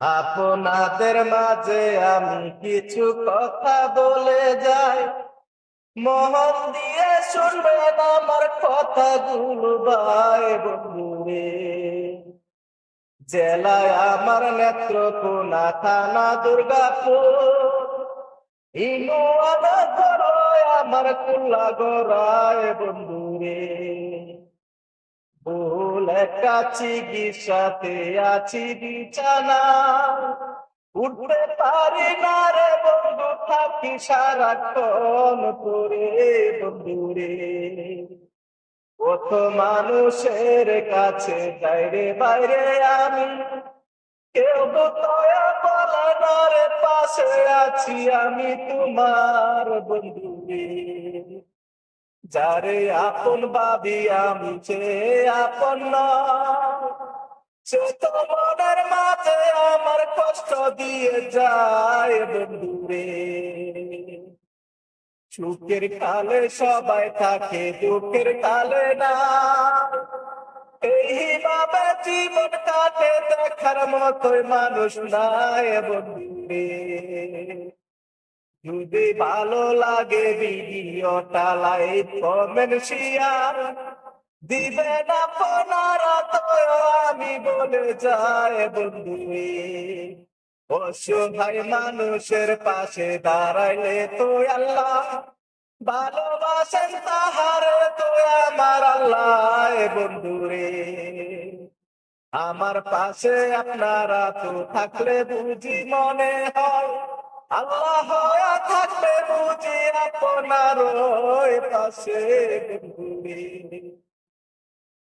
আপনাদের মাঝে আমি কিছু কথা বলে যাই। মহল দিয়ে শুনবেন আমার কথাগুলো ভাই বন্ধুরে। জেলায় আমার নেত্রকোনা থানা দুর্গাপুর। গড়ায় আমার কুল্লা গড়ায় বন্ধুরে। একটা চিকিৎসাতে আছি, বিছানা। উঠতে পারি না রে বন্ধু, থাকি সারাক্ষণ বন্ধুরে। কত মানুষের কাছে বাইরে বাইরে আমি, কেউ তো দয়া বলে পাশে আছি আমি তোমার বন্ধুরে। যারে আপন ভাবি আমি যে আপন তো মনের মাঝে আমার কষ্ট দিয়ে যায় বন্ধুরে। সুখের কালে সবাই থাকে, দুঃখের কালে না। এই এইভাবে জীবন কাটে দেখার মতোই মানুষ নাই বন্ধুরে। যদি ভালো লাগে ভিডিওটা লাইক কমেন্ট শেয়ার দিবেন আপনারা তো আমি বলে যায় বন্ধু অসহায় মানুষের পাশে দাঁড়াইলে তো আল্লাহ। ভালোবাসেন তাহার তো আমার আল্লাহ বন্ধুরে। আমার পাশে আপনারা তো থাকলে বুঝি মনে হয়। আল্লাহ হয়ে থাকবে বুঝি আপনার পাশে